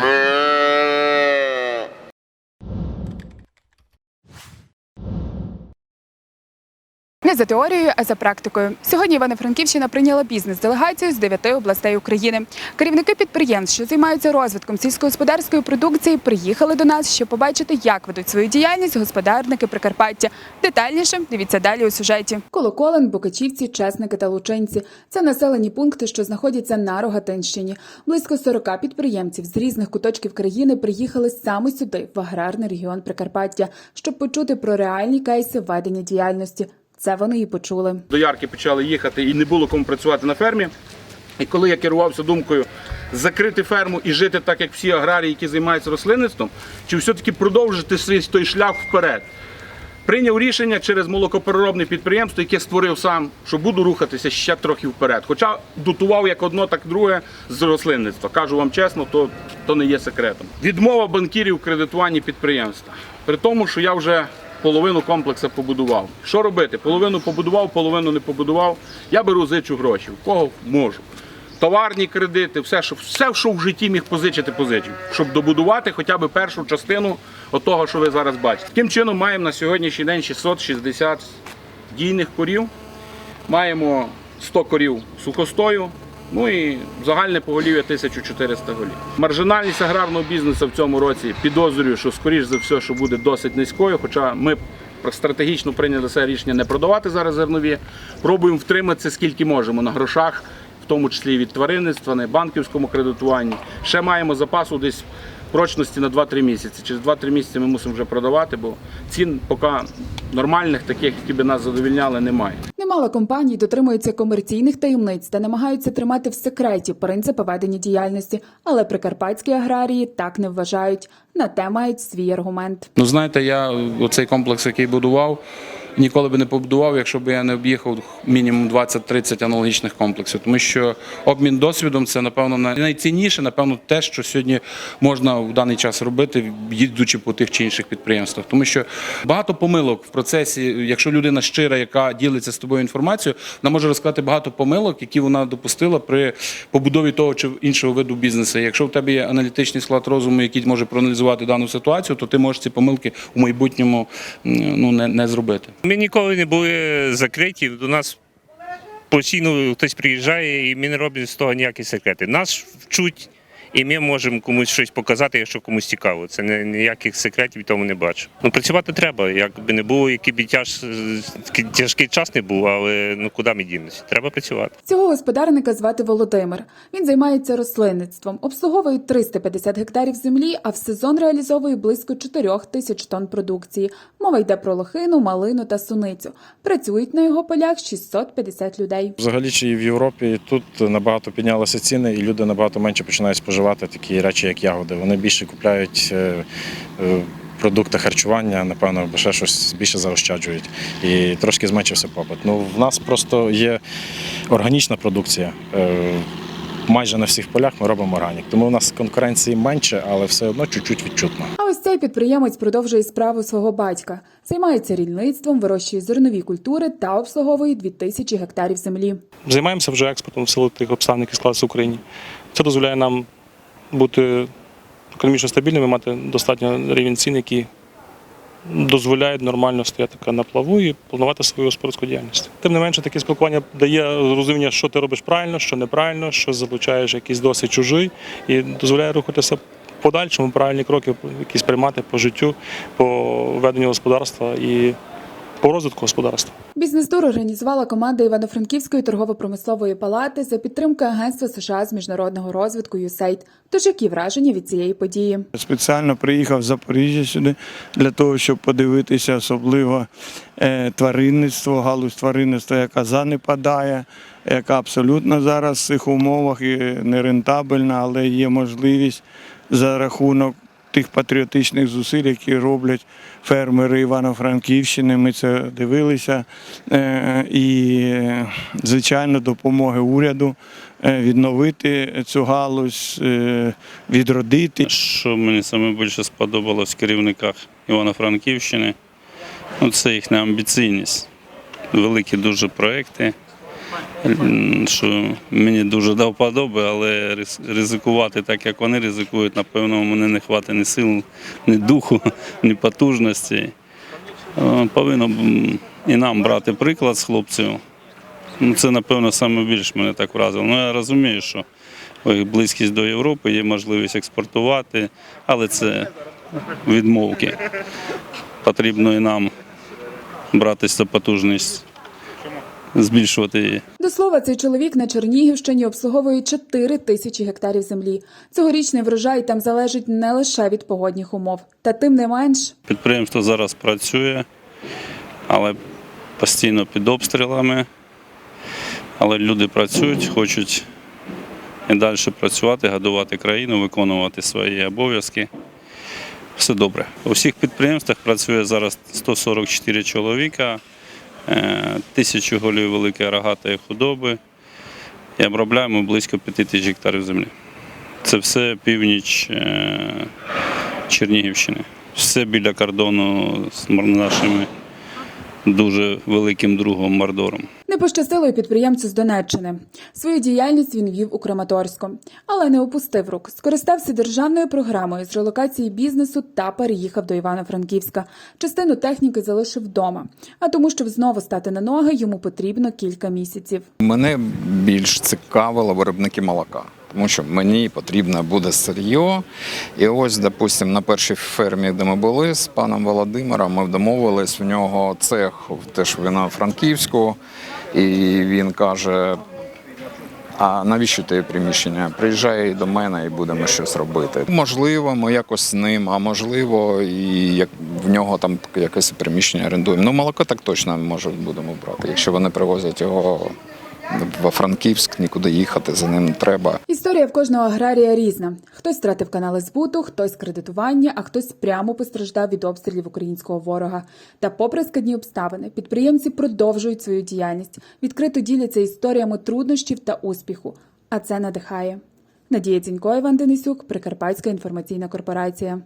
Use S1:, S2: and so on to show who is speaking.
S1: man. Не за теорією, а за практикою. Сьогодні Івано-Франківщина прийняла бізнес-делегацію з дев'яти областей України. Керівники підприємств, що займаються розвитком сільськогосподарської продукції, приїхали до нас, щоб побачити, як ведуть свою діяльність господарники Прикарпаття. Детальніше дивіться далі у сюжеті. Колоколен, Бокачівці, Чесники та Лучинці це населені пункти, що знаходяться на Рогатинщині. Близько 40 підприємців з різних куточків країни приїхали саме сюди, в аграрний регіон Прикарпаття, щоб почути про реальні кейси ведення діяльності. Це вони і почули.
S2: до Ярки почали їхати і не було кому працювати на фермі. І коли я керувався думкою закрити ферму і жити так, як всі аграрії, які займаються рослинництвом, чи все-таки продовжити свій той шлях вперед. Прийняв рішення через молокопереробне підприємство, яке створив сам, що буду рухатися ще трохи вперед. Хоча дотував як одно, так друге з рослинництва. Кажу вам чесно, то, то не є секретом. Відмова банкірів в кредитуванні підприємства. При тому, що я вже половину комплексу побудував. Що робити? Половину побудував, половину не побудував. Я беру зичу гроші. Кого можу. Товарні кредити, все, що, все, що в житті міг позичити, позичив, щоб добудувати хоча б першу частину того, що ви зараз бачите. Таким чином маємо на сьогоднішній день 660 дійних корів, маємо 100 корів сухостою, ну і загальне поголів'я 1400 голів. Маржинальність аграрного бізнесу в цьому році підозрюю, що скоріш за все, що буде досить низькою, хоча ми стратегічно прийняли це рішення не продавати зараз зернові. Пробуємо втриматися скільки можемо на грошах, в тому числі від тваринництва, на банківському кредитуванні. Ще маємо запасу десь прочності на 2-3 місяці. Через 2-3 місяці ми мусимо вже продавати, бо цін поки нормальних, таких, які би нас задовільняли, немає.
S1: Немало компаній дотримуються комерційних таємниць та намагаються тримати в секреті принципи ведення діяльності, але прикарпатські аграрії так не вважають. На те мають свій аргумент.
S3: Ну, знаєте, я оцей комплекс, який будував, ніколи би не побудував, якщо б я не об'їхав мінімум 20-30 аналогічних комплексів. Тому що обмін досвідом це, напевно, най- найцінніше, напевно, те, що сьогодні можна в даний час робити, їдучи по тих чи інших підприємствах. Тому що багато помилок в процесі, якщо людина щира, яка ділиться з тобою інформацією, вона може розказати багато помилок, які вона допустила при побудові того чи іншого виду бізнесу. Якщо в тебе є аналітичний склад розуму, який може проаналізувати дану ситуацію, то ти можеш ці помилки у майбутньому ну, не, не зробити.
S4: Ми ніколи не були закриті. До нас постійно хтось приїжджає, і ми не робимо з того ніякі секрети. Нас вчуть, і ми можемо комусь щось показати, якщо комусь цікаво. Це не ніяких секретів тому не бачу. Ну працювати треба. Як би не було, який б тяж, тяжкий час не був, але ну куди ми дінемося? Треба працювати.
S1: Цього господарника звати Володимир. Він займається рослинництвом, обслуговує 350 гектарів землі, а в сезон реалізовує близько 4 тисяч тонн продукції. Мова йде про лохину, малину та суницю. Працюють на його полях 650 людей.
S5: Взагалі чи в Європі тут набагато піднялися ціни, і люди набагато менше починають споживати такі речі, як ягоди. Вони більше купляють е, е, продукти харчування, напевно, або ще щось більше заощаджують. І трошки зменшився попит. Ну, в нас просто є органічна продукція. Майже на всіх полях ми робимо органік. Тому у нас конкуренції менше, але все одно чуть-чуть відчутно.
S1: А ось цей підприємець продовжує справу свого батька. Займається рільництвом, вирощує зернові культури та обслуговує 2000 гектарів землі.
S6: Займаємося вже експортом в силу тих обставин, які склалися в Україні. Це дозволяє нам бути економічно стабільними, мати достатньо рівень цін, які дозволяють нормально стояти на плаву і планувати свою господарську діяльність. Тим не менше, таке спілкування дає розуміння, що ти робиш правильно, що неправильно, що залучаєш якийсь досвід чужий, і дозволяє рухатися подальшому правильні кроки, якісь приймати по життю, по веденню господарства і по розвитку господарства.
S1: Бізнес-тур організувала команда Івано-Франківської торгово-промислової палати за підтримки Агентства США з міжнародного розвитку USAID. Тож які враження від цієї події?
S7: Спеціально приїхав з Запоріжжя сюди для того, щоб подивитися особливо е, тваринництво, галузь тваринництва, яка занепадає, яка абсолютно зараз в цих умовах і нерентабельна, але є можливість за рахунок тих патріотичних зусиль, які роблять фермери Івано-Франківщини. Ми це дивилися. Е, І, звичайно, допомоги уряду е, відновити цю галузь, е, відродити.
S8: Що мені саме більше сподобалось в керівниках Івано-Франківщини, ну, це їхня амбіційність. Великі дуже проекти, що мені дуже до вподоби, але ризикувати так, як вони ризикують, напевно, мене не хватить ні сил, ні духу, ні потужності. Е, Повинно і нам брати приклад з хлопців. Ну, це, напевно, саме більше мене так вразило. Ну, я розумію, що близькість до Європи є можливість експортувати, але це відмовки. Потрібно і нам брати цю потужність, збільшувати її.
S1: До слова, цей чоловік на Чернігівщині обслуговує 4 тисячі гектарів землі. Цьогорічний врожай там залежить не лише від погодних умов, та тим не менш
S8: Підприємство зараз працює, але постійно під обстрілами. Але люди працюють, хочуть і далі працювати, годувати країну, виконувати свої обов'язки. Все добре. У всіх підприємствах працює зараз 144 чоловіка, тисячу голів великої рогатої худоби і обробляємо близько 5 тисяч гектарів землі. Це все північ е, Чернігівщини. Все біля кордону з нашими дуже великим другом Мордором.
S1: Не пощастило й підприємцю з Донеччини. Свою діяльність він вів у Краматорську, але не опустив рук. Скористався державною програмою з релокації бізнесу та переїхав до Івано-Франківська. Частину техніки залишив вдома. А тому, щоб знову стати на ноги, йому потрібно кілька місяців.
S9: Мене більш цікавило виробники молока, тому що мені потрібно буде сир'йо. І ось, допустимо, на першій фермі, де ми були з паном Володимиром, ми домовились в нього цех теж в Івано-Франківську, і він каже. А навіщо ти приміщення? Приїжджай до мене і будемо щось робити. Можливо, ми якось з ним, а можливо, і як в нього там якесь приміщення орендуємо. Ну, молоко так точно може будемо брати. Якщо вони привозять його во Франківськ, нікуди їхати за ним не треба.
S1: Історія в кожного аграрія різна. Хтось втратив канали збуту, хтось кредитування, а хтось прямо постраждав від обстрілів українського ворога. Та, попри складні обставини, підприємці продовжують свою діяльність, відкрито діляться історіями труднощів та успіху. А це надихає. Надія Цінько, Іван Денисюк, Прикарпатська інформаційна корпорація.